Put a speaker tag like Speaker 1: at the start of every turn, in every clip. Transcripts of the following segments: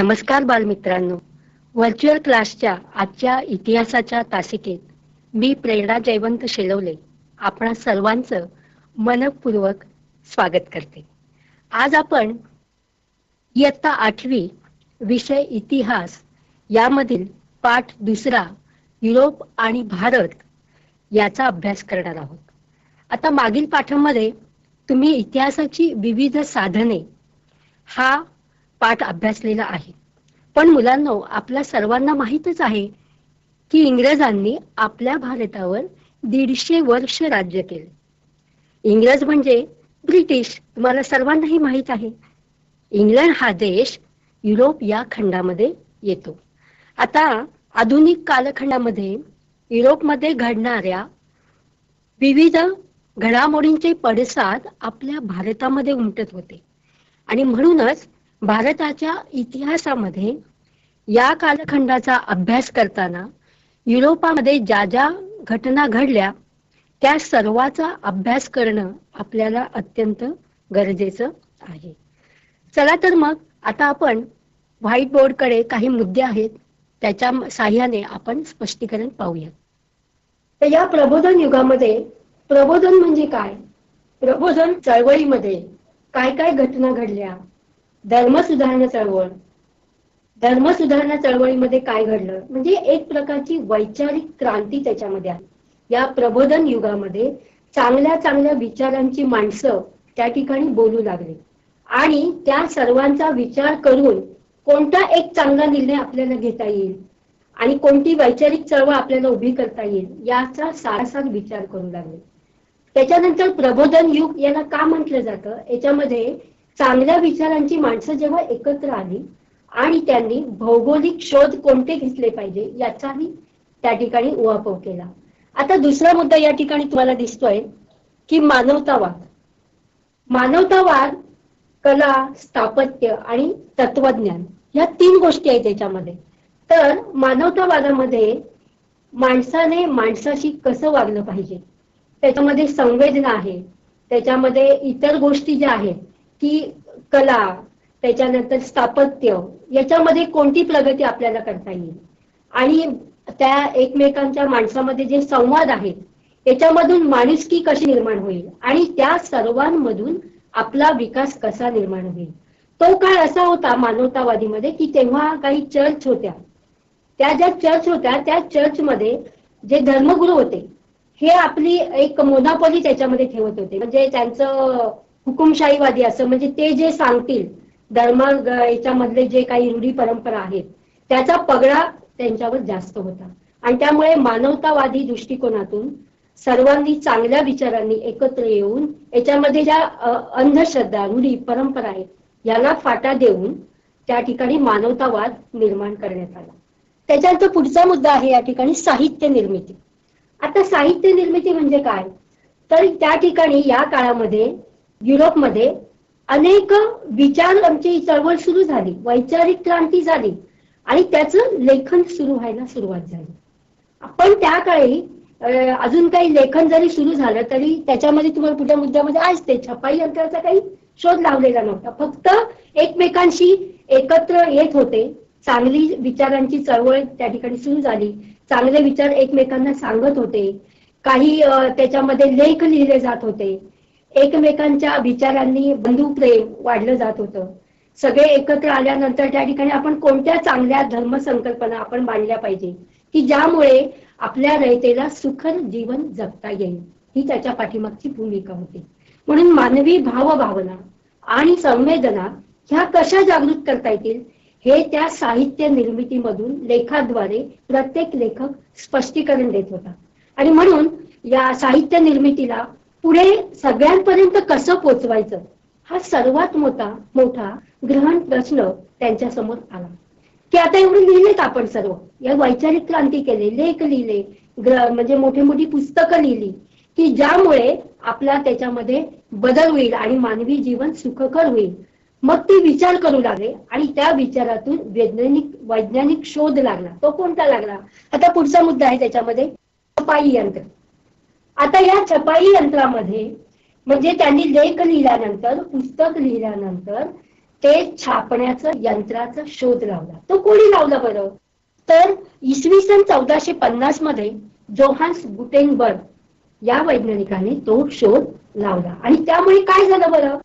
Speaker 1: नमस्कार बालमित्रांनो. व्हर्च्युअल क्लासच्या आजच्या इतिहासाच्या तासिकेत मी प्रेरणा जयवंत शेलवले आपणा सर्वांचं मनपूर्वक स्वागत करते. आज आपण इयत्ता आठवी विषय इतिहास यामधील पाठ दुसरा युरोप आणि भारत याचा अभ्यास करणार आहोत. आता मागील पाठामध्ये तुम्ही इतिहासाची विविध साधने हा पाठ अभ्यासलेला आहे. पण मुलांना आपल्या सर्वांना माहितच आहे की इंग्रजांनी आपल्या भारतावर दीडशे वर्ष राज्य केले. इंग्रज म्हणजे ब्रिटिश तुम्हाला सर्वांनाही माहीत आहे. इंग्लंड हा देश युरोप या खंडामध्ये येतो. आता आधुनिक कालखंडामध्ये युरोपमध्ये घडणाऱ्या विविध घडामोडींचे पडसाद आपल्या भारतामध्ये उमटत होते. आणि म्हणूनच भारताच्या इतिहासामध्ये या कालखंडाचा अभ्यास करताना युरोपामध्ये ज्या ज्या घटना घडल्या त्या सर्वाचा अभ्यास करणं आपल्याला अत्यंत गरजेचं आहे. चला तर मग आता आपण व्हाईट बोर्डकडे काही मुद्दे आहेत त्याच्या साह्याने आपण स्पष्टीकरण पाहूया तर या प्रबोधन युगामध्ये प्रबोधन म्हणजे काय? प्रबोधन चळवळीमध्ये काय काय घटना घडल्या? धर्म सुधारणा चळवळ. धर्म सुधारणा चळवळीमध्ये काय घडलं? म्हणजे एक प्रकारची वैचारिक क्रांती त्याच्यामध्ये आहे या प्रबोधन युगामध्ये चांगल्या चांगल्या विचारांची माणसं त्या ठिकाणी बोलू लागली. आणि त्या सर्वांचा विचार करून कोणता एक चांगला निर्णय आपल्याला घेता येईल? आणि कोणती वैचारिक चळवळ आपल्याला उभी करता येईल? याचा सारासार विचार करू लागले. त्याच्यानंतर प्रबोधन युग याला का म्हटलं जातं? याच्यामध्ये चांगल्या विचारांची माणसं जेव्हा एकत्र आली आणि त्यांनी भौगोलिक शोध कोणते घेतले पाहिजे याचाही त्या ठिकाणी उहापोह केला. आता दुसरा मुद्दा या ठिकाणी तुम्हाला दिसतोय की मानवतावाद. मानवतावाद कला स्थापत्य आणि तत्वज्ञान या तीन गोष्टी आहेत त्याच्यामध्ये तर मानवतावादामध्ये माणसाने माणसाशी कसं वागलं पाहिजे? त्याच्यामध्ये संवेदना आहे. त्याच्यामध्ये इतर गोष्टी ज्या आहेत की कला त्याच्यानंतर स्थापत्य याच्यामध्ये कोणती प्रगती आपल्याला करता येईल? आणि त्या एकमेकांच्या माणसामध्ये जे संवाद आहेत याच्यामधून माणुसकी कशी निर्माण होईल? आणि त्या सर्वांमधून आपला विकास कसा निर्माण होईल? तो काळ असा होता मानवतावादीमध्ये की तेव्हा काही चर्च होत्या. त्या ज्या चर्च होत्या त्या चर्चमध्ये जे धर्मगुरू होते हे आपली एक मोनापॉली त्याच्यामध्ये ठेवत होते. म्हणजे त्यांचं हुकुमशाहीवादी असं म्हणजे ते जे सांगतील धर्म याच्यामधले जे काही रूढी परंपरा आहेत त्याचा पगडा त्यांच्यावर जास्त होता. आणि त्यामुळे मानवतावादी दृष्टिकोनातून सर्वांनी चांगल्या विचारांनी एकत्र येऊन याच्यामध्ये ज्या अंधश्रद्धा रूढी परंपरा आहेत याला फाटा देऊन त्या ठिकाणी मानवतावाद निर्माण करण्यात आला. त्याच्यानंतर पुढचा मुद्दा आहे या ठिकाणी साहित्य निर्मिती. आता साहित्य निर्मिती म्हणजे काय? तर त्या ठिकाणी या काळामध्ये युरोपमध्ये अनेक विचार आमची चळवळ सुरू झाली वैचारिक क्रांती झाली आणि त्याचं लेखन सुरू व्हायला सुरुवात झाली. पण त्या काळी अजून काही लेखन जरी सुरू झालं तरी त्याच्यामध्ये तुम्हाला पुढच्या मुद्द्यामध्ये आज ते छपाई यंत्राचा काही शोध लावलेला नव्हता. फक्त एकमेकांशी एकत्र येत होते. चांगली विचारांची चळवळ त्या ठिकाणी सुरू झाली. चांगले विचार एकमेकांना सांगत होते. काही त्याच्यामध्ये लेख लिहिले जात होते. एकमेकांच्या विचारांनी बंधुप्रेम वाढलं जात होतं. सगळे एकत्र आल्यानंतर त्या ठिकाणी आपण कोणत्या चांगल्या धर्मसंकल्पना आपण मांडल्या पाहिजे? की ज्यामुळे आपल्या रयतेला सुखर जीवन जगता येईल? ही त्याच्या पाठीमागची भूमिका होती. म्हणून मानवी भावभावना आणि संवेदना ह्या कशा जागृत करता येतील? हे त्या साहित्य निर्मितीमधून लेखाद्वारे प्रत्येक लेखक स्पष्टीकरण देत होता. आणि म्हणून या साहित्य निर्मितीला पुढे सगळ्यांपर्यंत कसं पोचवायचं? हा सर्वात मोठा मोठा ग्रहण प्रश्न त्यांच्यासमोर आला. की आता एवढे लिहिलेत आपण सर्व. या वैचारिक क्रांती केले लेख लिहिले म्हणजे मोठी मोठी पुस्तकं लिहिली की ज्यामुळे आपला त्याच्यामध्ये बदल होईल आणि मानवी जीवन सुखकर होईल. मग ते विचार करू लागले आणि त्या विचारातून वैज्ञानिक वैज्ञानिक शोध लागला. तो कोणता लागला? आता पुढचा मुद्दा आहे त्याच्यामध्ये पायी यंत्र. आता या छपाई यंत्रामध्ये म्हणजे त्यांनी लेख लिहिल्यानंतर पुस्तक लिहिल्यानंतर ते छापण्याचं यंत्राचा शोध लावला. तो कोणी लावला बरं? तर इसवी सन चौदाशे पन्नासमध्ये जोहान्स गुटेनबर्ग या वैज्ञानिकाने तो शोध लावला. आणि त्यामुळे काय झालं बरं?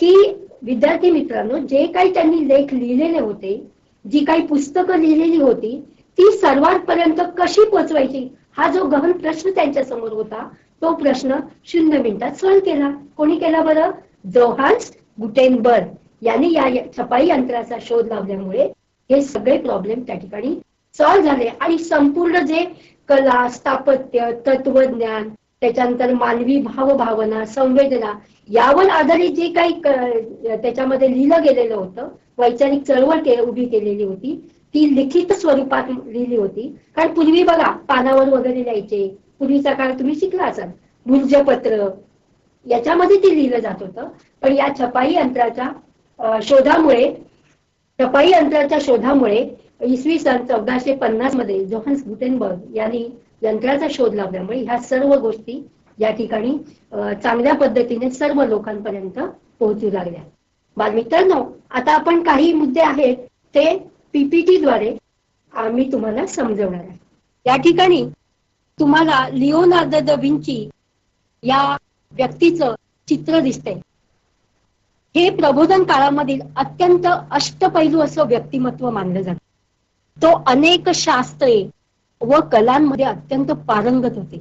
Speaker 1: की विद्यार्थी मित्रांनो जे काही त्यांनी लेख लिहिलेले होते जी काही पुस्तकं लिहिलेली होती ती सर्वांपर्यंत कशी पोचवायची? हा जो गहन प्रश्न त्यांच्यासमोर होता तो प्रश्न शून्य मिनिटात सॉल्व्ह केला. कोणी केला बरं? जोहान्स गुटेनबर्ग यांनी या छपाई यंत्राचा शोध लावल्यामुळे हे सगळे प्रॉब्लेम त्या ठिकाणी सॉल्व्ह झाले. आणि संपूर्ण जे कला स्थापत्य तत्वज्ञान त्याच्यानंतर मानवी भावभावना संवेदना यावर आधारित जे काही त्याच्यामध्ये लिहिलं गेलेलं होतं वैचारिक चळवळ के उभी केलेली होती ती लिखित स्वरूपात लिहिली होती. कारण पूर्वी बघा पानावर वगैरे लिहायचे. पूर्वीचा काळ तुम्ही शिकला असाल. भुर्जपत्र याच्यामध्ये ते लिहिलं जात होतं. पण या छपाई यंत्राच्या शोधामुळे छपाई यंत्राच्या शोधामुळे इसवी सन चौदाशे पन्नासमध्ये जोहान्स गुटेनबर्ग यांनी यंत्राचा शोध लावल्यामुळे ह्या सर्व गोष्टी या ठिकाणी चांगल्या पद्धतीने सर्व लोकांपर्यंत पोहोचू लागल्या. बालमित्रांनो आता आपण काही मुद्दे आहेत ते पीपीटी द्वारे आम्ही तुम्हाला समजवणार आहे. या ठिकाणी तुम्हाला लिओनार्द द विंची या व्यक्तीचं चित्र दिसतंय. हे प्रबोधन काळामधील अत्यंत अष्टपैलू असं व्यक्तिमत्व मानलं जातं. तो अनेक शास्त्रे व कलांमध्ये अत्यंत पारंगत होते.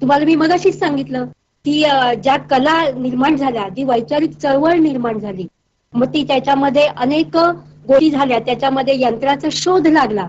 Speaker 1: तुम्हाला मी मगाशीच सांगितलं की ज्या कला निर्माण झाल्या जी वैचारिक चळवळ निर्माण झाली मग ती त्याच्यामध्ये अनेक गोष्टी झाल्या त्याच्यामध्ये यंत्राचा शोध लागला.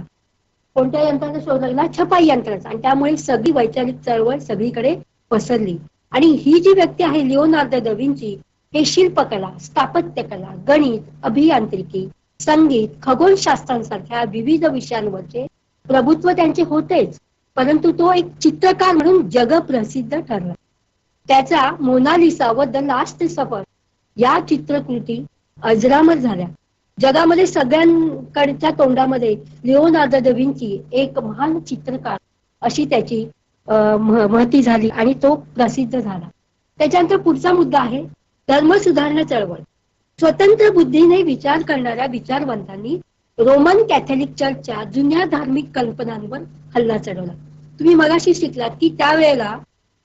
Speaker 1: कोणत्या यंत्राचा शोध लागला? छपाई यंत्राचा. आणि त्यामुळे सगळी वैचारिक चळवळ सगळीकडे पसरली. आणि ही जी व्यक्ती आहे लिओनार्द दविंची हे शिल्पकला स्थापत्यकला गणित अभियांत्रिकी संगीत खगोलशास्त्रांसारख्या विविध विषयांवरचे प्रभुत्व त्यांचे होतेच. परंतु तो एक चित्रकार म्हणून जगप्रसिद्ध ठरला. त्याचा मोनालिसा व द लास्ट सफर या चित्रकृती अजरामर झाल्या. जगामध्ये सगळ्यांकडच्या तोंडामध्ये लिओनार्द दविंची एक महान चित्रकार अशी त्याची महती झाली आणि तो प्रसिद्ध झाला. त्याच्यानंतर पुढचा मुद्दा आहे धर्म सुधारणा चळवळ. स्वतंत्र बुद्धीने विचार करणाऱ्या विचारवंतांनी रोमन कॅथलिक चर्चच्या जुन्या धार्मिक कल्पनांवर हल्ला चढवला. तुम्ही मगाशी शिकलात की त्यावेळेला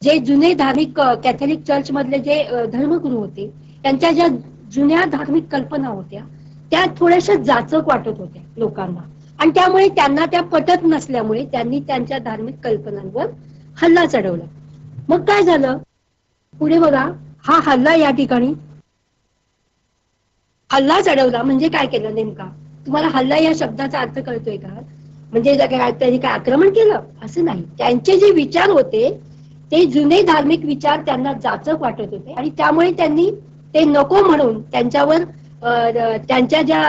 Speaker 1: जे जुने धार्मिक कॅथलिक चर्च मधले जे धर्मगुरू होते त्यांच्या ज्या जुन्या धार्मिक कल्पना होत्या त्या थोड्याशा जाचक वाटत होत्या लोकांना. आणि त्यामुळे त्यांना त्या पटत नसल्यामुळे त्यांनी त्यांच्या धार्मिक कल्पनांवर हल्ला चढवला. मग काय झालं? पुढे बघा हा हल्ला या ठिकाणी हल्ला चढवला. म्हणजे काय केलं नेमका? तुम्हाला हल्ला या शब्दाचा अर्थ कळतोय का? म्हणजे त्यांनी काय आक्रमण केलं? असं नाही. त्यांचे जे विचार होते ते जुने धार्मिक विचार त्यांना जाचक वाटत होते. आणि त्यामुळे त्यांनी ते नको म्हणून त्यांच्यावर त्यांच्या ज्या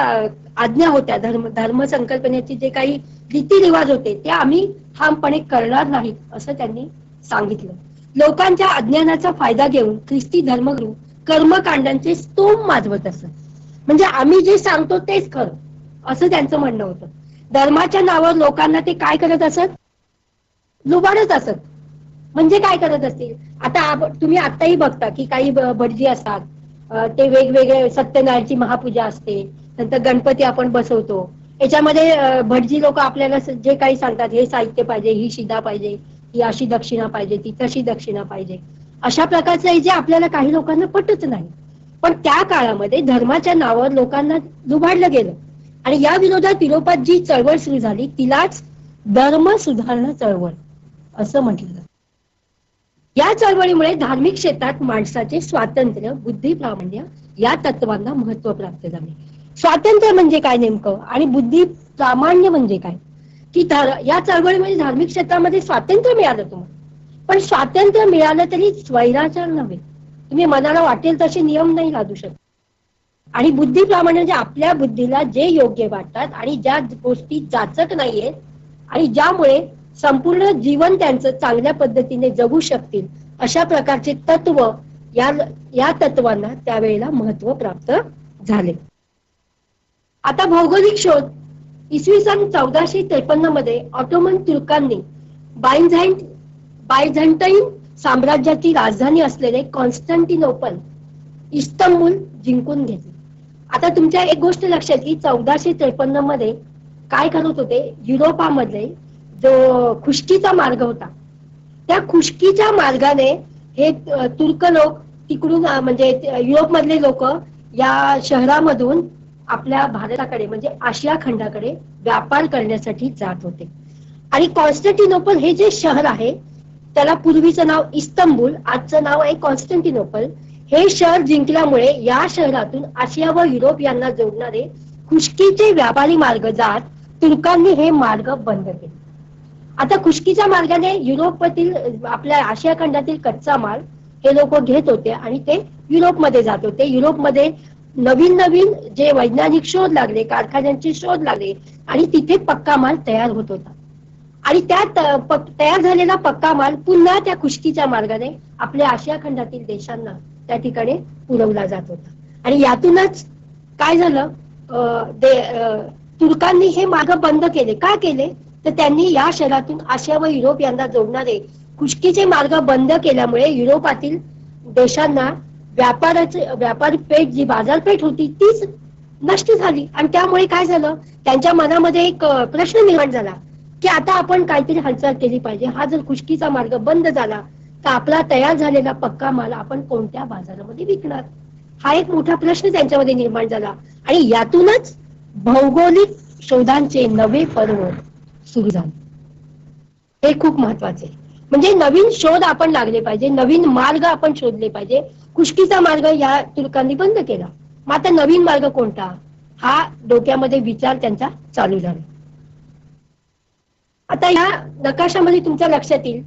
Speaker 1: आज्ञा होत्या धर्म धर्म संकल्पनेचे जे काही रीतिरिवाज होते ते आम्ही ठामपणे करणार नाहीत असं त्यांनी सांगितलं. लोकांच्या अज्ञानाचा फायदा घेऊन ख्रिस्ती धर्मगुरू कर्मकांडांचे स्तोम माजवत असत. म्हणजे आम्ही जे सांगतो तेच खरं असं त्यांचं म्हणणं होतं. धर्माच्या नावावर लोकांना ते काय करत असत? लुबाडत असत. म्हणजे काय करत असतील? आता तुम्ही आताही बघता की काही भटजी असतात ते वेगवेगळे सत्यनारायणची महापूजा असते नंतर गणपती आपण बसवतो. याच्यामध्ये भटजी लोक आपल्याला जे काही सांगतात हे साहित्य पाहिजे ही शिदा पाहिजे ही अशी दक्षिणा पाहिजे ती तशी दक्षिणा पाहिजे. अशा प्रकारचं जे आपल्याला काही लोकांना पटत नाही. पण त्या काळामध्ये धर्माच्या नावावर लोकांना लुबाडलं गेलं. आणि या विरोधात विरोपात जी चळवळ सुरू झाली. तिलाच धर्म सुधारणा चळवळ असं म्हटलं या चळवळीमुळे धार्मिक क्षेत्रात माणसाचे स्वातंत्र्य बुद्धी प्रामाण्य या तत्वांना महत्त्व प्राप्त झाले. स्वातंत्र्य म्हणजे काय नेमकं? आणि बुद्धी प्रामाण्य म्हणजे काय? की या चळवळीमध्ये धार्मिक क्षेत्रामध्ये स्वातंत्र्य मिळालं तुम्हाला. पण स्वातंत्र्य मिळालं तरी स्वैराचार नव्हे. तुम्ही मनाला वाटेल तसे नियम नाही लादू शकत. आणि बुद्धीप्रमाणे म्हणजे आपल्या बुद्धीला जे योग्य वाटतात आणि ज्या गोष्टी जाचक नाहीयेत आणि ज्यामुळे संपूर्ण जीवन त्यांचं चांगल्या पद्धतीने जगू शकतील अशा प्रकारचे तत्व या या तत्वांना त्यावेळेला महत्त्व प्राप्त झाले. आता भौगोलिक शोध. इसवी सन चौदाशे त्रेपन्नमध्ये ऑटोमन तुर्कांनी बायझाईन बायझंटाईन साम्राज्याची राजधानी असलेले कॉन्स्टंटिनोपल इस्तंबूल जिंकून घेतले. आता तुमच्या एक गोष्ट लक्षात की चौदाशे त्रेपन्नमध्ये काय करत होते? युरोपामध्ये जो खुशकीचा मार्ग होता. त्या खुशकीच्या मार्गाने हे तुर्क लोक तिकडून म्हणजे युरोप मधले लोक या शहरामधून आपल्या भारताकडे म्हणजे आशिया खंडाकडे व्यापार करण्यासाठी जात होते. आणि कॉन्स्टंटिनोपल हे जे शहर आहे त्याला पूर्वीचं नाव इस्तंबूल आजचं नाव आहे कॉन्स्टंटिनोपल. हे शहर जिंकल्यामुळे या शहरातून आशिया व युरोप यांना जोडणारे खुशकीचे व्यापारी मार्ग जात तुर्कांनी हे मार्ग बंद केले. आता खुशकीच्या मार्गाने युरोपातील आपल्या आशिया खंडातील कच्चा माल हे लोक घेत होते आणि ते युरोपमध्ये जात होते. युरोपमध्ये नवीन नवीन जे वैज्ञानिक शोध लागले कारखान्यांचे शोध लागले आणि तिथे पक्का माल तयार होत होता. आणि त्यात तयार झालेला पक्का माल पुन्हा त्या खुशकीच्या मार्गाने आपल्या आशिया खंडातील देशांना त्या ठिकाणी पुरवला जात होता. आणि यातूनच काय झालं? तुर्कांनी हे मार्ग बंद केले. का केले? तर त्यांनी या शहरातून आशिया व युरोप यांना जोडणारे कुशकीचे मार्ग बंद केल्यामुळे युरोपातील देशांना व्यापाराचे व्यापारी पेठ जी बाजारपेठ होती तीच नष्ट झाली. आणि त्यामुळे काय झालं? त्यांच्या मनामध्ये एक प्रश्न निर्माण झाला की आता आपण काहीतरी हालचाल केली पाहिजे. हा जर खुशकीचा मार्ग बंद झाला तर आपला तयार झालेला पक्का माल आपण कोणत्या बाजारामध्ये विकणार? हा एक मोठा प्रश्न त्यांच्यामध्ये निर्माण झाला. आणि यातूनच भौगोलिक शोधांचे नवे पर्व सुरू झाले. हे खूप महत्त्वाचे. म्हणजे नवीन शोध आपण लागले पाहिजे नवीन मार्ग आपण शोधले पाहिजे. खुष्कीचा मार्ग या तुर्कांनी बंद केला. मग आता नवीन मार्ग कोणता? हा डोक्यामध्ये विचार त्यांचा चालू झाला. आता या नकाशामध्ये तुमच्या लक्षात येईल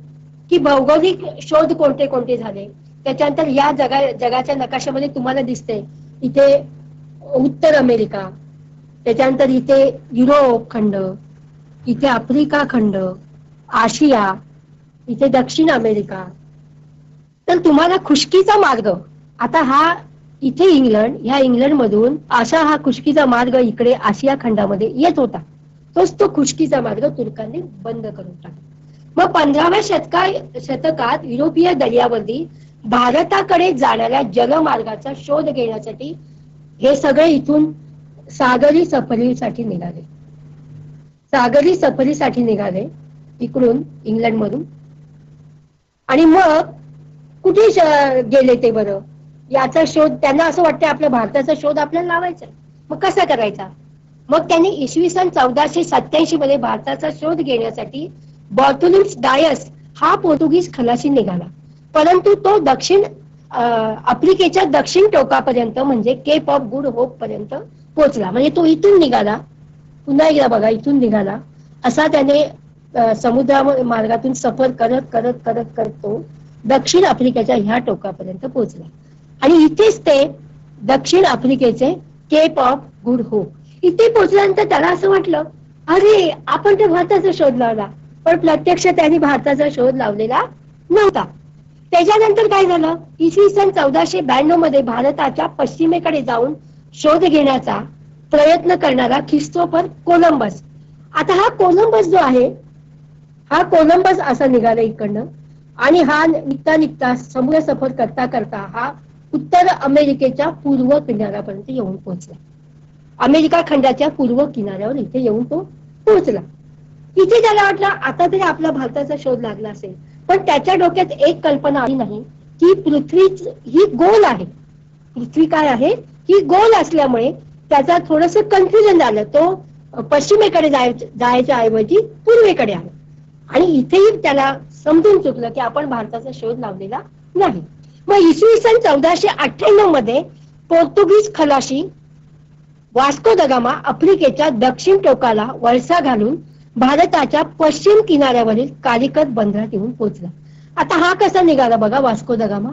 Speaker 1: की भौगोलिक शोध कोणते कोणते झाले? त्याच्यानंतर या जगा जगाच्या नकाशामध्ये तुम्हाला दिसते इथे उत्तर अमेरिका त्याच्यानंतर इथे युरोप खंड इथे आफ्रिका खंड आशिया इथे दक्षिण अमेरिका. तर तुम्हाला खुशकीचा मार्ग आता हा इथे इंग्लंड ह्या इंग्लंड मधून असा हा खुशकीचा मार्ग इकडे आशिया खंडामध्ये येत होता. तोच तो खुशकीचा मार्ग तुर्कांनी बंद करून टाकला. मग पंधराव्या शतका शतकात युरोपीय दर्यावरती भारताकडे जाणाऱ्या जलमार्गाचा शोध घेण्यासाठी हे सगळे इथून सागरी सफरीसाठी निघाले. सागरी सफरीसाठी निघाले इकडून इंग्लंड मधून आणि मग कुठे गेले ते बरं? याचा शोध त्यांना असं वाटतं आपल्या भारताचा शोध आपल्याला लावायचा मग कसा करायचा? मग त्यांनी इसवी सन चौदाशे सत्याऐंशी मध्ये भारताचा शोध घेण्यासाठी बॉर्टोलिम्स डायस हा पोर्तुगीज खलाशी निघाला. परंतु तो दक्षिण आफ्रिकेच्या दक्षिण टोकापर्यंत म्हणजे केप ऑफ गुड होप पर्यंत पोहोचला. म्हणजे तो इथून निघाला. पुन्हा एकदा बघा इथून निघाला. असा त्याने समुद्रा मार्गातून सफर करत करत करत करतो दक्षिण आफ्रिकेच्या ह्या टोकापर्यंत पोहोचला. आणि इथेच ते दक्षिण आफ्रिकेचे केप ऑफ गुड होप इथे पोहोचल्यानंतर त्याला असं वाटलं अरे आपण तर भारताचा शोध लावला. पण प्रत्यक्ष त्यांनी भारताचा शोध लावलेला नव्हता. त्याच्यानंतर काय झालं? इसवी सन चौदाशे ब्याण्णवमध्ये भारताच्या पश्चिमेकडे जाऊन शोध घेण्याचा प्रयत्न करणारा ख्रिस्तोफर कोलंबस. आता हा कोलंबस जो आहे हा कोलंबस असा निघाला इकडनं आणि हा निघता निघता समुद्र सफर करता करता हा उत्तर अमेरिकेच्या पूर्व किनाऱ्यापर्यंत येऊन पोहोचला. अमेरिका खंडाच्या पूर्व किनाऱ्यावर इथे येऊन तो पोहोचला. इथे त्याला वाटलं आता तरी आपला भारताचा शोध लागला असेल पण त्याच्या डोक्यात एक कल्पना आली नाही की पृथ्वी ही गोल आहे. पृथ्वी काय आहे? ही गोल असल्यामुळे त्याचा थोडस कन्फ्युजन झालं. तो पश्चिमेकडे जायच्या ऐवजी पूर्वेकडे आला. आणि इथेही त्याला समजून चुकलं की आपण भारताचा शोध लावलेला नाही. मग इसवी सन चौदाशे अठ्ठ्याण्णवमध्ये पोर्तुगीज खलाशी वास्को दगामा आफ्रिकेच्या दक्षिण टोकाला वळसा घालून भारताच्या पश्चिम किनाऱ्यावरील कालिकत बंदरात येऊन पोहोचला. आता हा कसा निघाला बघा वास्को दगामा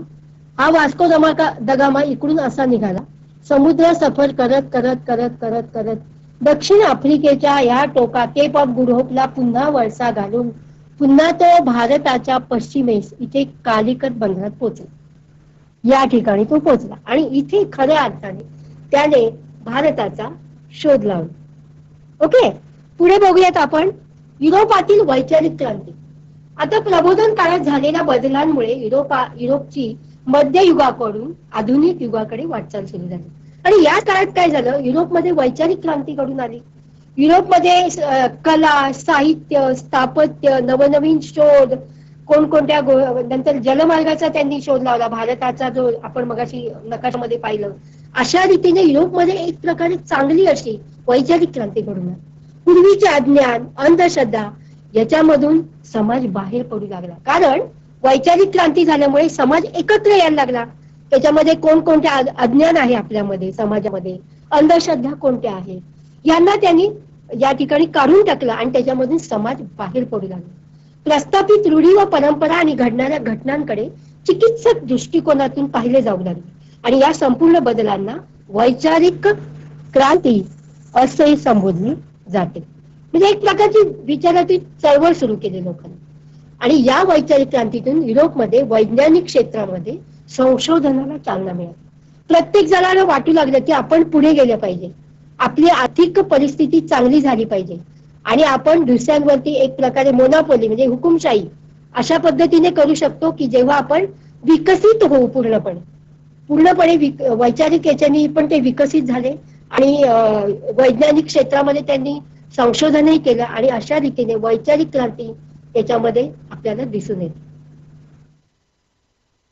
Speaker 1: हा वास्को दमा दगामा इकडून असा निघाला. समुद्र सफर करत करत करत करत करत. दक्षिण आफ्रिकेच्या या टोका केप ऑफ गुडहोपला पुन्हा वळसा घालून पुन्हा तो भारताच्या पश्चिमेस इथे कालिकत बंदरात पोहोचला. या ठिकाणी तो पोहोचला आणि इथे खऱ्या अर्थाने त्याने भारताचा शोध लावला. ओके? पुढे बघूयात आपण युरोपातील वैचारिक क्रांती. आता प्रबोधन काळात झालेल्या बदलांमुळे युरोपा युरोपची मध्ययुगाकडून आधुनिक युगाकडे वाटचाल सुरू झाली. आणि या काळात काय झालं? युरोपमध्ये वैचारिक क्रांती घडून आली. युरोपमध्ये कला साहित्य स्थापत्य नवनवीन शोध कोणकोणत्या गो- नंतर जलमार्गाचा त्यांनी शोध लावला. भारताचा जो आपण मगाशी नकाशामध्ये पाहिलं अशा रीतीने युरोपमध्ये एक प्रकारे चांगली अशी वैचारिक क्रांती घडून आली. पूर्वीचे अज्ञान अंधश्रद्धा याच्यामधून समाज बाहेर पडू लागला. कारण वैचारिक क्रांती झाल्यामुळे समाज एकत्र यायला लागला. त्याच्यामध्ये कोणकोणत्या अज्ञान आहे आपल्यामध्ये समाजामध्ये? अंधश्रद्धा कोणत्या आहेत यांना त्यांनी या ठिकाणी काढून टाकलं आणि त्याच्यामधून समाज बाहेर पडू लागला. प्रस्थापित रूढी व परंपरा आणि घडणाऱ्या घटनांकडे चिकित्सक दृष्टिकोनातून पाहिले जाऊ लागले. आणि या संपूर्ण बदलांना वैचारिक क्रांती असे संबोधले जाते. म्हणजे एक प्रकारची विचाराची चळवळ सुरू केली लोकांनी. आणि या वैचारिक क्रांतीतून युरोपमध्ये वैज्ञानिक क्षेत्रामध्ये संशोधनाला चालना मिळाली. प्रत्येक जणाला वाटू लागलं की आपण पुढे गेलं पाहिजे. आपली आर्थिक परिस्थिती चांगली झाली पाहिजे. आणि आपण दुसऱ्यांवरती एक प्रकारे मोनापोली म्हणजे हुकुमशाही अशा पद्धतीने करू शकतो की जेव्हा आपण विकसित होऊ पूर्णपणे. पूर्णपणे वैचारिक याच्यानी पण ते विकसित झाले आणि वैज्ञानिक क्षेत्रामध्ये त्यांनी संशोधनही केलं आणि अशा रीतीने वैचारिक क्रांती याच्यामध्ये आपल्याला दिसून येते.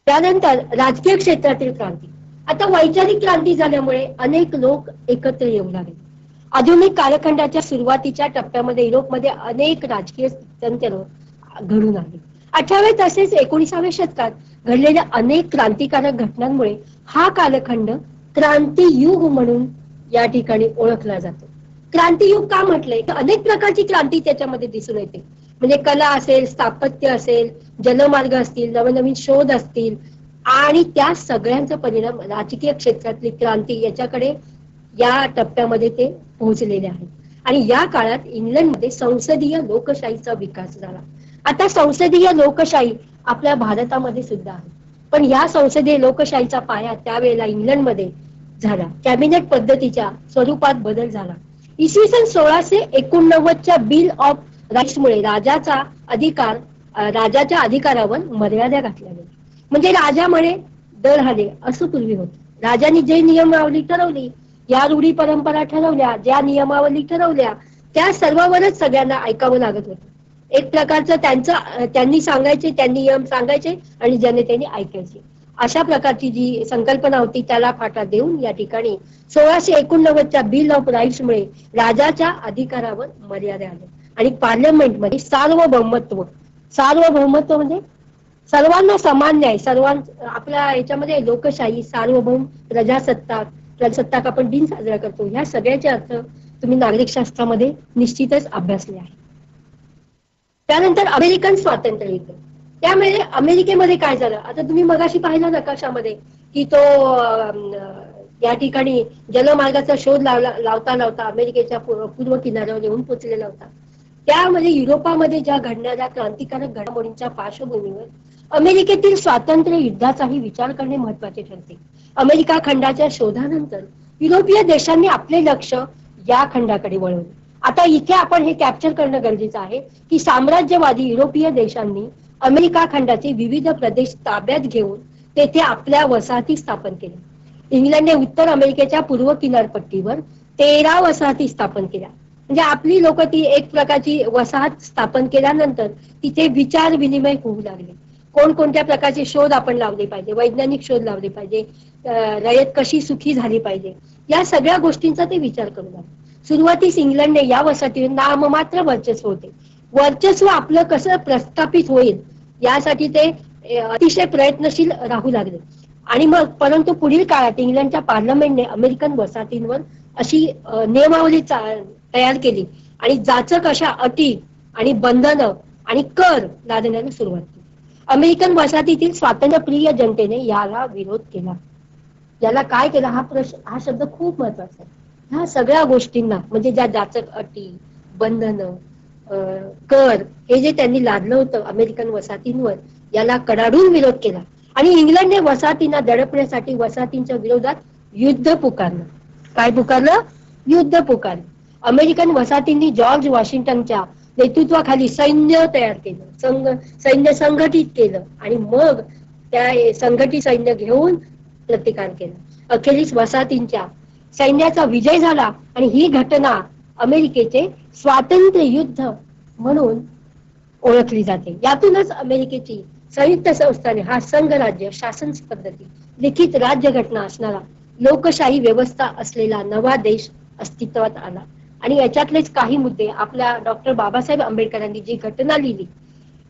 Speaker 1: त्यानंतर राजकीय क्षेत्रातील क्रांती. आता वैचारिक क्रांती झाल्यामुळे अनेक लोक एकत्र येऊ लागले. आधुनिक कालखंडाच्या सुरुवातीच्या टप्प्यामध्ये युरोपमध्ये अनेक राजकीय तंत्र घडून आले. अठराव्या तसेच एकोणीसाव्या शतकात घडलेल्या अनेक क्रांतिकारक घटनांमुळे हा कालखंड क्रांतियुग म्हणून या ठिकाणी ओळखला जातो. क्रांतियुग का म्हटलंय? अनेक प्रकारची क्रांती त्याच्यामध्ये दिसून येते. म्हणजे कला असेल स्थापत्य असेल जलमार्ग असतील नवनवीन शोध असतील आणि त्या सगळ्यांचा परिणाम राजकीय क्षेत्रातली क्रांती याच्याकडे या टप्प्यामध्ये ते पोहोचलेले आहेत. आणि या काळात इंग्लंडमध्ये संसदीय लोकशाहीचा विकास झाला. आता संसदीय लोकशाही आपल्या भारतामध्ये सुद्धा आहे. पण या संसदीय लोकशाहीचा पाया त्यावेळेला इंग्लंडमध्ये झाला. कॅबिनेट पद्धतीच्या स्वरूपात बदल झाला. इसवी सन सोळाशे एकोणनव्वदच्या बिल ऑफ राईट्समुळे राजाचा अधिकार राजाच्या अधिकारावर मर्यादा घातल्या गेल्या. म्हणजे राजा म्हणे दर हले असं पूर्वी होत. राजाने जे नियमावली ठरवली या रूढी परंपरा ठरवल्या ज्या नियमावली ठरवल्या त्या सर्वांवरच सगळ्यांना ऐकावं लागत होतं. एक प्रकारचं त्यांचं त्यांनी सांगायचे त्यांनी नियम सांगायचे आणि जनतेने ऐकायचे. अशा प्रकारची जी संकल्पना होती त्याला फाटा देऊन या ठिकाणी सोळाशे एकोणनव्वदच्या बिल ऑफ राईट्समुळे राजाच्या अधिकारावर मर्यादा आल्या. आणि पार्लमेंटमध्ये सार्वभौमत्व. सार्वभौमत्व म्हणजे सर्वांना समान न्याय सर्वां आपल्या याच्यामध्ये लोकशाही सार्वभौम प्रजासत्ताक प्रजासत्ताक आपण दिन साजरा करतो. ह्या सगळ्याचे अर्थ तुम्ही नागरिक शास्त्रामध्ये निश्चितच अभ्यासले आहे त्यानंतर अमेरिकन स्वातंत्र्य युद्ध. त्यामुळे अमेरिकेमध्ये काय झालं? आता तुम्ही मगाशी पाहिलं नकाशामध्ये की तो या ठिकाणी जलमार्गाचा शोध लावला लावता लावता अमेरिकेच्या पूर्व किनाऱ्यावर येऊन पोचलेला होता. त्यामध्ये युरोपामध्ये ज्या घडणाऱ्या क्रांतिकारक घडामोडींच्या पार्श्वभूमीवर अमेरिकेतील स्वातंत्र्य युद्धाचाही विचार करणे महत्त्वाचे ठरते. अमेरिका खंडाच्या शोधानंतर युरोपीय देशांनी आपले लक्ष या खंडाकडे वळवले. आता इथे आपण हे कॅप्चर करणं गरजेचं आहे की साम्राज्यवादी युरोपीय देशांनी अमेरिका खंडाचे विविध प्रदेश ताब्यात घेऊन तेथे आपल्या वसाहती स्थापन केल्या. इंग्लंडने उत्तर अमेरिकेच्या पूर्व किनारपट्टीवर तेरा वसाहती स्थापन केल्या. म्हणजे आपली लोक ती एक प्रकारची वसाहत स्थापन केल्यानंतर तिथे विचार विनिमय होऊ लागले. कोणकोणत्या प्रकारचे शोध आपण लावले पाहिजे वैज्ञानिक शोध लावले पाहिजे रयत कशी सुखी झाली पाहिजे या सगळ्या गोष्टींचा ते विचार करू लागले. सुरुवातीस इंग्लंडने या वसाहतीवर नाममात्र वर्चस्व होते. वर्चस्व आपलं कसं प्रस्थापित होईल यासाठी ते अतिशय प्रयत्नशील राहू लागले. आणि मग परंतु पुढील काळात इंग्लंडच्या पार्लमेंटने अमेरिकन वसाहतींवर अशी नियमावली तयार केली. आणि जाचक अशा अटी आणि बंधनं आणि कर लादण्याला सुरुवात केली. अमेरिकन वसाहतीतील स्वातंत्र्यप्रिय जनतेने याला विरोध केला. याला काय केलं? हा प्रश्न हा शब्द खूप महत्त्वाचा आहे. ह्या सगळ्या गोष्टींना म्हणजे ज्या जाचक अटी बंधनं कर हे जे त्यांनी लादलं होतं अमेरिकन वसाहतींवर याला कडाडून विरोध केला. आणि इंग्लंडने वसाहतींना दडपण्यासाठी वसाहतींच्या विरोधात युद्ध पुकारलं. काय पुकारलं? युद्ध पुकारलं. अमेरिकन वसाहतींनी जॉर्ज वॉशिंग्टनच्या नेतृत्वाखाली सैन्य तयार केलं संघ सैन्य संघटित केलं आणि मग त्या संघटित सैन्य घेऊन प्रतिकार केला. अखेरीस वसाहतींच्या सैन्याचा विजय झाला आणि ही घटना अमेरिकेचे स्वातंत्र्य युद्ध म्हणून ओळखली जाते. यातूनच अमेरिकेची संयुक्त संस्थाने हा संघ राज्य शासन पद्धती लिखित राज्य घटना असणारा लोकशाही व्यवस्था असलेला नवा देश अस्तित्वात आला. आणि याच्यातलेच काही मुद्दे आपल्या डॉक्टर बाबासाहेब आंबेडकरांनी जी घटना लिहिली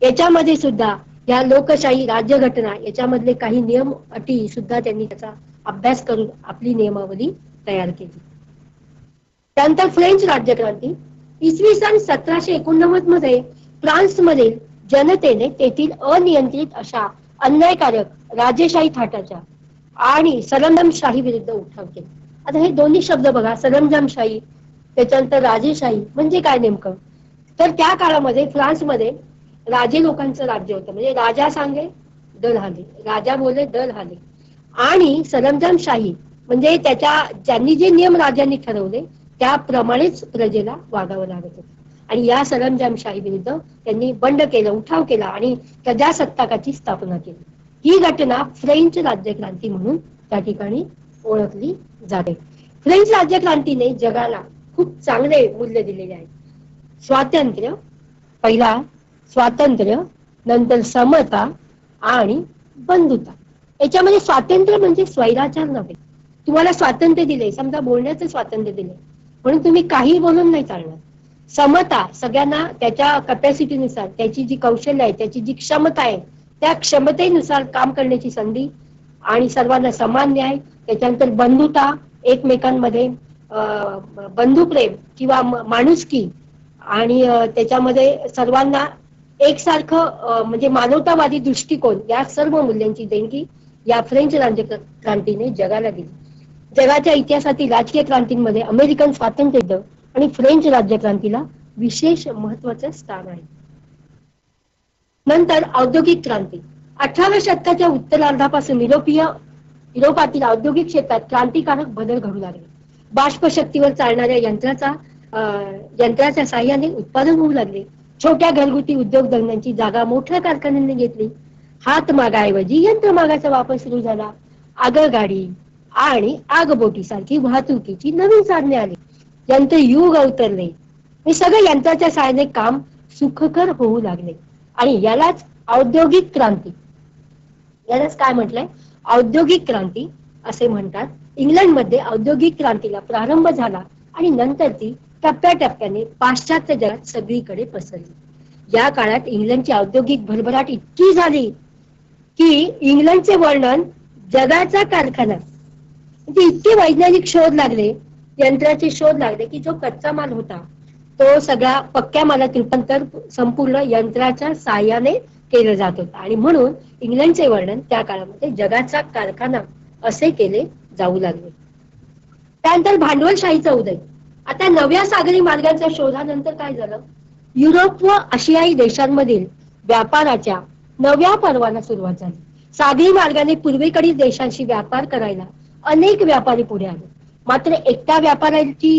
Speaker 1: याच्यामध्ये सुद्धा या लोकशाही राज्यघटना याच्यामधले काही नियम अटी सुद्धा त्यांनी त्याचा अभ्यास करून आपली नियमावली तयार केली. त्यानंतर फ्रेंच राज्यक्रांती इसवी सन सतराशे एकोणनव्वदमध्ये फ्रान्समधील जनतेने तेथील अनियंत्रित अशा अन्यायकारक राजेशाही थाटाच्या आणि सरंजामशाही विरुद्ध उठाव केला. आता हे दोन्ही शब्द बघा सरंजामशाही त्याच्यानंतर राजेशाही म्हणजे काय नेमकं? तर त्या काळामध्ये फ्रान्समध्ये राजे लोकांचं राज्य होतं. म्हणजे राजा सांगे दल हाले. राजा बोले दल हाले. आणि सरंजामशाही म्हणजे त्याच्या ज्यांनी जे नियम राजांनी ठरवले त्याप्रमाणेच प्रजेला वागावं लागत होतं. आणि या सरंजामशाही विरुद्ध त्यांनी बंड केलं उठाव केला आणि प्रजासत्ताकाची स्थापना केली. ही घटना फ्रेंच राज्यक्रांती म्हणून त्या ठिकाणी ओळखली जाते. फ्रेंच राज्यक्रांतीने जगाला खूप चांगले मूल्य दिलेले आहे. स्वातंत्र्य पहिला स्वातंत्र्य नंतर समता आणि बंधुता. याच्यामध्ये स्वातंत्र्य म्हणजे स्वैराचार नव्हे. तुम्हाला स्वातंत्र्य दिले समजा बोलण्याचं स्वातंत्र्य दिले. म्हणून तुम्ही काही बोलून नाही चालणार. समता सगळ्यांना त्याच्या कपॅसिटीनुसार त्याची जी कौशल्य आहे त्याची जी क्षमता आहे त्या क्षमतेनुसार काम करण्याची संधी आणि सर्वांना समान न्याय त्याच्यानंतर बंधुता एकमेकांमध्ये बंधुप्रेम किंवा माणुसकी आणि त्याच्यामध्ये सर्वांना एकसारखं म्हणजे मानवतावादी दृष्टिकोन या सर्व मूल्यांची देणगी या फ्रेंच राज्य क्रांतीने जगाला दिली. जगाच्या इतिहासातील राजकीय क्रांतीमध्ये अमेरिकन स्वातंत्र्य आणि फ्रेंच राज्यक्रांतीला विशेष महत्वाचं स्थान आहे. नंतर औद्योगिक क्रांती. अठराव्या शतकाच्या उत्तरार्धापासून युरोपीय युरोपातील औद्योगिक क्षेत्रात क्रांतिकारक बदल घडू लागले. बाष्पशक्तीवर चालणाऱ्या यंत्राचा यंत्राच्या साह्याने उत्पादन होऊ लागले. छोट्या घरगुती उद्योगधंद्यांची जागा मोठ्या कारखान्यांनी घेतली. हात मागाऐवजी यंत्रमागाचा वापर सुरू झाला. आगगाडी आणि आगबोटी सारखी वाहतुकीची नवीन साधने आली. यंत्र युग अवतरले. हे सगळं यंत्राच्या सहाय्याने काम सुखकर होऊ लागले. आणि यालाच औद्योगिक क्रांती. यालाच काय म्हटलंय? औद्योगिक क्रांती असे म्हणतात. इंग्लंडमध्ये औद्योगिक क्रांतीला प्रारंभ झाला आणि नंतर ती टप्प्याटप्प्याने पाश्चात्य जगात सगळीकडे पसरली. या काळात इंग्लंडची औद्योगिक भरभराट इतकी झाली की इंग्लंडचे वर्णन जगाचा कारखाना म्हणजे इतके वैज्ञानिक शोध लागले यंत्राचे शोध लागले की जो कच्चा माल होता तो सगळा पक्क्या मालात रूपांतर संपूर्ण यंत्राच्या सहाय्याने केलं जात होतं. आणि म्हणून इंग्लंडचे वर्णन त्या काळामध्ये जगाचा कारखाना असे केले जाऊ लागले. त्यानंतर भांडवलशाहीचा उदय. आता नव्या सागरी मार्गांच्या शोधानंतर काय झालं? युरोप व आशियाई देशांमधील व्यापाराच्या नव्या पर्वाला सुरुवात झाली. सागरी मार्गाने पूर्वेकडील देशांशी व्यापार करायला अनेक व्यापारी पुढे आले. मात्र एकट्या व्यापाऱ्यांची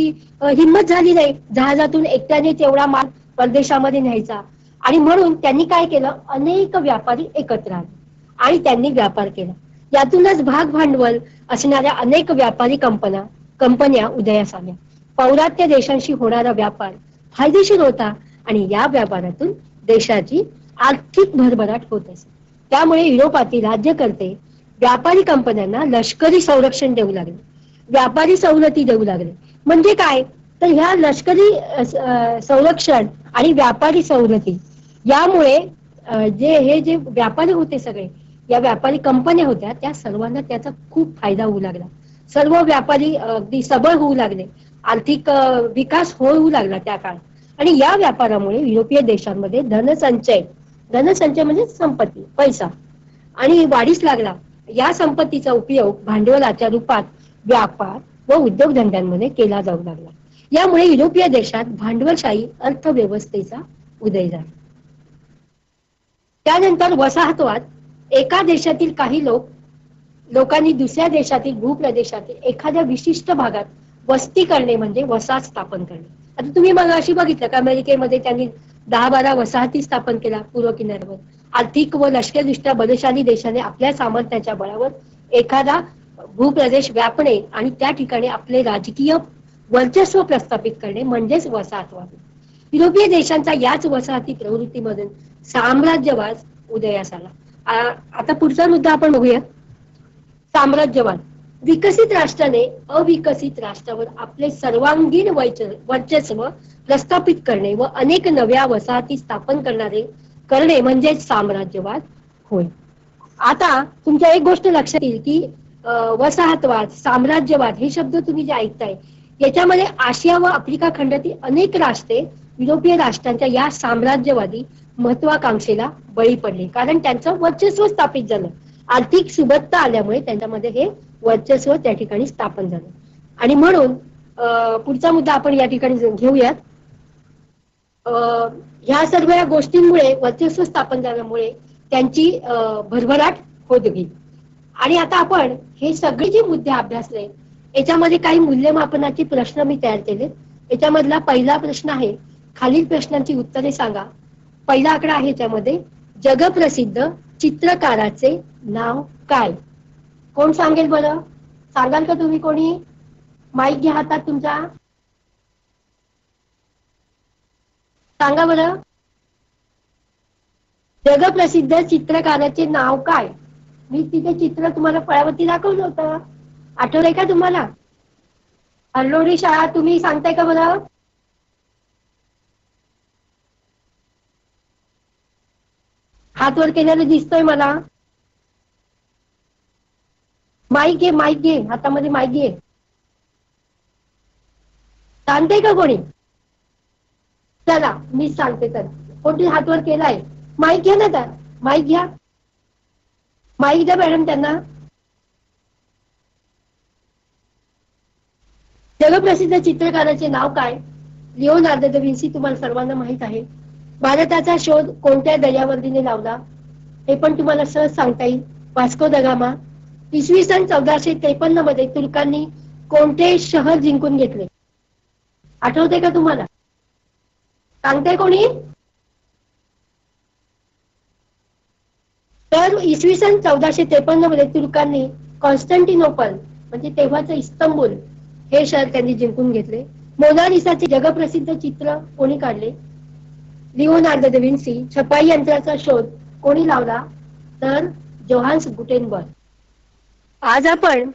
Speaker 1: हिंमत झाली नाही. जहाजातून एकट्याने तेवढा माल परदेशामध्ये न्यायचा. आणि म्हणून त्यांनी काय केलं? अनेक व्यापारी एकत्र आले आणि त्यांनी व्यापार केला. यातूनच भाग भांडवल असणाऱ्या अनेक व्यापारी कंपन्या कंपन्या उदयास आल्या पौरात्य देशांशी होणारा व्यापार फायदेशीर होता आणि या व्यापारातून देशाची आर्थिक भरभराट होत असे. त्यामुळे युरोपातील राज्यकर्ते व्यापारी कंपन्यांना लष्करी संरक्षण देऊ लागले. व्यापारी सवलती देऊ लागले. म्हणजे काय? तर ह्या लष्करी संरक्षण आणि व्यापारी सवलती यामुळे जे हे जे व्यापारी होते सगळे या व्यापारी कंपन्या होत्या त्या सर्वांना त्याचा खूप फायदा होऊ लागला. सर्व व्यापारी अगदी सबळ होऊ लागले. आर्थिक विकास होऊ लागला त्या काळात. आणि या व्यापारामुळे युरोपीय देशांमध्ये धनसंचय धनसंचय म्हणजे संपत्ती पैसा. आणि वाढीस लागला. या संपत्तीचा उपयोग भांडवलाच्या रूपात व्यापार व उद्योगधंद्यांमध्ये केला जाऊ लागला. यामुळे युरोपीय देशात भांडवलशाही अर्थव्यवस्थेचा उदय झाला. त्यानंतर वसाहतवाद एका देशातील काही लोक लोकांनी दुसऱ्या देशातील भूप्रदेशातील एखाद्या विशिष्ट भागात वस्ती करणे म्हणजे वसाहत स्थापन करणे. आता तुम्ही मग अशी बघितलं का अमेरिकेमध्ये त्यांनी दहा बारा वसाहती स्थापन केल्या पूर्व किनाऱ्यावर. आर्थिक व लष्करदृष्ट्या बलशाली देशाने आपल्या सामर्थ्याच्या बळावर एखादा भूप्रदेश व्यापणे आणि त्या ठिकाणी आपले राजकीय वर्चस्व प्रस्थापित करणे म्हणजेच वसाहतवाद. युरोपीय देशांचा याच वसाहती प्रवृत्तीमधून साम्राज्यवाद उदयास आला. आता पुढचा मुद्दा आपण बघूया. साम्राज्यवाद. विकसित राष्ट्राने अविकसित राष्ट्रावर आपले सर्वांगीण वर्चस्व प्रस्थापित करणे व अनेक नव्या वसाहती स्थापन करणारे करणे म्हणजे साम्राज्यवाद होय. आता तुमच्या एक गोष्ट लक्षात येईल की वसाहतवाद साम्राज्यवाद हे शब्द तुम्ही जे ऐकताय याच्यामध्ये आशिया व आफ्रिका खंडातील अनेक राष्ट्रे युरोपीय राष्ट्रांच्या या साम्राज्यवादी महत्वाकांक्षेला बळी पडले. कारण त्यांचं वर्चस्व स्थापित झालं. आर्थिक सुबत्ता आल्यामुळे त्यांच्यामध्ये हे वर्चस्व त्या ठिकाणी स्थापन झालं. आणि म्हणून पुढचा मुद्दा आपण या ठिकाणी घेऊयात. ह्या सर्व या गोष्टींमुळे वर्चस्व स्थापन झाल्यामुळे त्यांची भरभराट होत गेली. आणि आता आपण हे सगळे जे मुद्दे अभ्यासले याच्यामध्ये काही मूल्यमापनाचे प्रश्न मी तयार केले याच्यामधला पहिला प्रश्न आहे खालील प्रश्नांची उत्तरे सांगा. पहिला आकडा आहे त्यामध्ये जगप्रसिद्ध चित्रकाराचे नाव काय? कोण सांगेल बरं? सांगाल का तुम्ही कोणी? माईक घ्या हातात तुमच्या सांगा बरं. जगप्रसिद्ध चित्रकाराचे नाव काय? मी तिथे चित्र तुम्हाला फळावरती दाखवलं होतं. आठवलंय का तुम्हाला? हल्लोडी शाळा तुम्ही सांगताय का बरं? हात वर केलेलं दिसतोय मला. माईक घे माईक घे हातामध्ये माईक घे सांगते का कोणी? चला मी सांगते तर. कोणती हात वर केलाय? माईक घ्या ना तर माईक घ्या. माईक द्या मॅडम त्यांना. जगप्रसिद्ध चित्रकाराचे नाव काय? लिओनार्दो द विन्सी तुम्हाला सर्वांना माहीत आहे. भारताचा शोध कोणत्या दर्यावर्दीने लावला? हे पण तुम्हाला सहज सांगता येईल. वास्को दगामा इसवी सन चौदाशे त्रेपन्नमध्ये तुर्कांनी कोणते शहर जिंकून घेतले? आठवते का तुम्हाला? सांगते कोणी? तर इसवी सन चौदाशे त्रेपन्नमध्ये तुर्कांनी कॉन्स्टंटिनोपल म्हणजे तेव्हाचं इस्तंबूल हे शहर त्यांनी जिंकून घेतले. मोनालिसाचे जगप्रसिद्ध चित्र कोणी काढले? लिओनार्ड द विन्सी छपाई यंत्राचा शोध कोणी लावला? तर जोहान्स गुटेनबर्ग. आज आपण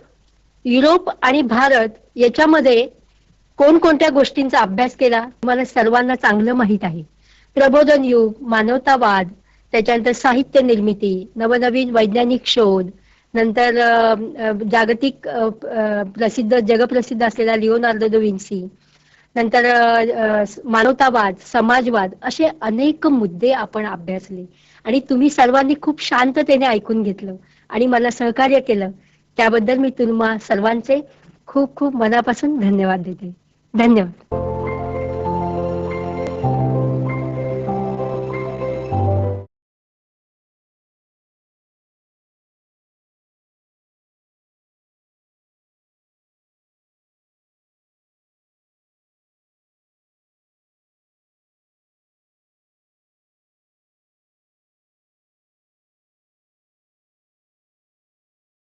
Speaker 1: युरोप आणि भारत याच्यामध्ये कोणकोणत्या गोष्टींचा अभ्यास केला? तुम्हाला सर्वांना चांगलं माहीत आहे. प्रबोधन युग मानवतावाद त्याच्यानंतर साहित्य निर्मिती नवनवीन वैज्ञानिक शोध नंतर जागतिक प्रसिद्ध जगप्रसिद्ध असलेला लिओनार्दो द विन्सी नंतर मानवतावाद समाजवाद असे अनेक मुद्दे आपण अभ्यासले. आणि तुम्ही सर्वांनी खूप शांततेने ऐकून घेतलं आणि मला सहकार्य केलं. त्याबद्दल मी तुम्हा सर्वांचे खूप खूप मनापासून धन्यवाद देते. धन्यवाद.